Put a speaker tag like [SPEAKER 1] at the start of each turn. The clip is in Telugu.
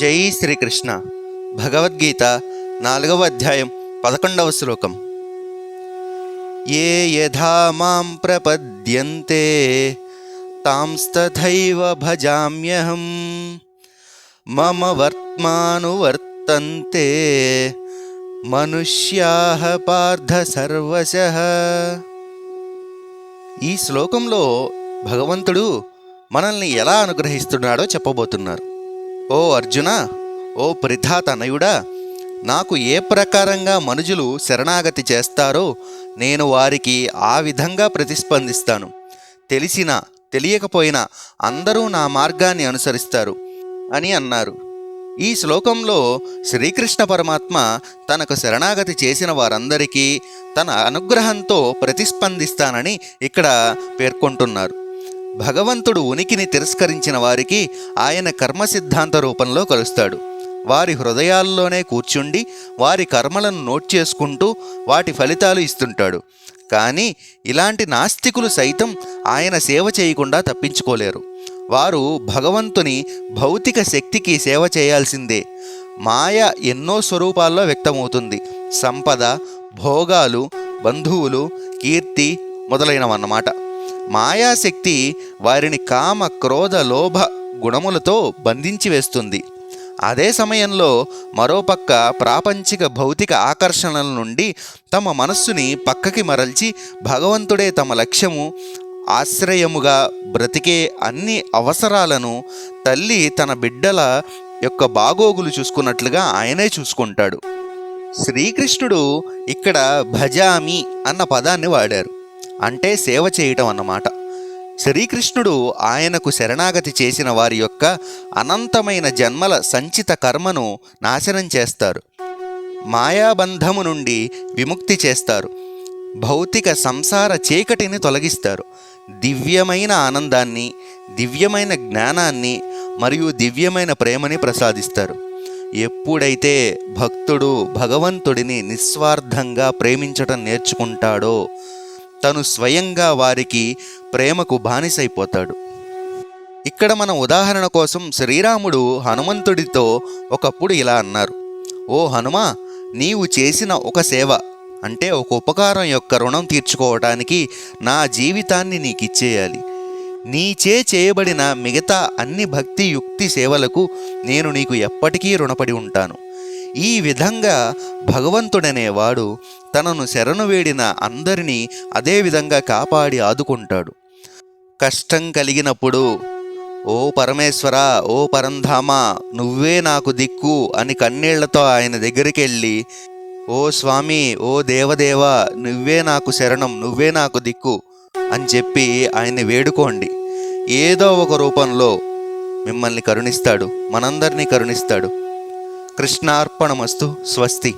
[SPEAKER 1] జై శ్రీకృష్ణ. భగవద్గీత నాలుగవ అధ్యాయం పదకొండవ శ్లోకం. ఏ యథా మాం ప్రపద్యంతే తాంస్తథైవ భజామ్యహం. మమ వర్త్మానువర్తంతే మనుష్యా పార్థ సర్వశ. ఈ శ్లోకంలో భగవంతుడు మనల్ని ఎలా అనుగ్రహిస్తున్నాడో చెప్పబోతున్నారు. ఓ అర్జున ఓ తనయుడా నాకు ఏ ప్రకారంగా మనుజులు శరణాగతి చేస్తారో నేను వారికి ఆ విధంగా ప్రతిస్పందిస్తాను. తెలిసినా తెలియకపోయినా అందరూ నా మార్గాన్ని అనుసరిస్తారు అని అన్నారు. ఈ శ్లోకంలో శ్రీకృష్ణ పరమాత్మ తనకు శరణాగతి చేసిన వారందరికీ తన అనుగ్రహంతో ప్రతిస్పందిస్తానని ఇక్కడ పేర్కొంటున్నారు. భగవంతుడు ఉనికిని తిరస్కరించిన వారికి ఆయన కర్మ సిద్ధాంత రూపంలో కలుస్తాడు. వారి హృదయాల్లోనే కూర్చుండి వారి కర్మలను నోట్ చేసుకుంటూ వాటి ఫలితాలు ఇస్తుంటాడు. కానీ ఇలాంటి నాస్తికులు సైతం ఆయన సేవ చేయకుండా తప్పించుకోలేరు. వారు భగవంతుని భౌతిక శక్తికి సేవ చేయాల్సిందే. మాయ ఎన్నో స్వరూపాల్లో వ్యక్తమవుతుంది. సంపద భోగాలు బంధువులు కీర్తి మొదలైనవన్నమాట. మాయాశక్తి వారిని కామ క్రోధ లోభ గుణములతో బంధించి వేస్తుంది. అదే సమయంలో మరోపక్క ప్రాపంచిక భౌతిక ఆకర్షణల నుండి తమ మనస్సుని పక్కకి మరల్చి భగవంతుడే తమ లక్ష్యము ఆశ్రయముగా బ్రతికే అన్ని అవసరాలను తల్లి తన బిడ్డల యొక్క బాగోగులు చూసుకున్నట్లుగా ఆయనే చూసుకుంటాడు. శ్రీకృష్ణుడు ఇక్కడ భజామి అన్న పదాన్ని వాడారు. అంటే సేవ చేయటం అన్నమాట. శ్రీకృష్ణుడు ఆయనకు శరణాగతి చేసిన వారి యొక్క అనంతమైన జన్మల సంచిత కర్మను నాశనం చేస్తారు. మాయాబంధము నుండి విముక్తి చేస్తారు. భౌతిక సంసార చీకటిని తొలగిస్తారు. దివ్యమైన ఆనందాన్ని దివ్యమైన జ్ఞానాన్ని మరియు దివ్యమైన ప్రేమని ప్రసాదిస్తారు. ఎప్పుడైతే భక్తుడు భగవంతుడిని నిస్వార్థంగా ప్రేమించటం నేర్చుకుంటాడో తను స్వయంగా వారికి ప్రేమకు బానిసైపోతాడు. ఇక్కడ మన ఉదాహరణ కోసం శ్రీరాముడు హనుమంతుడితో ఒకప్పుడు ఇలా అన్నారు. ఓ హనుమా నీవు చేసిన ఒక సేవ అంటే ఒక ఉపకారం యొక్క రుణం తీర్చుకోవటానికి నా జీవితాన్ని నీకు ఇచ్చేయాలి నీచే చేయబడిన మిగతా అన్ని భక్తి యుక్తి సేవలకు నేను నీకు ఎప్పటికీ రుణపడి ఉంటాను. ఈ విధంగా భగవంతుడనేవాడు తనను శరణు వేడిన అందరినీ అదే విధంగా కాపాడి ఆదుకుంటాడు. కష్టం కలిగినప్పుడు ఓ పరమేశ్వర ఓ పరంధామ నువ్వే నాకు దిక్కు అని కన్నీళ్ళతో ఆయన దగ్గరికి వెళ్ళి ఓ స్వామి ఓ దేవదేవ నువ్వే నాకు శరణం నువ్వే నాకు దిక్కు అని చెప్పి ఆయన్ని వేడుకోండి. ఏదో ఒక రూపంలో మిమ్మల్ని కరుణిస్తాడు మనందరినీ కరుణిస్తాడు. కృష్ణార్పణమస్తు స్వస్తి.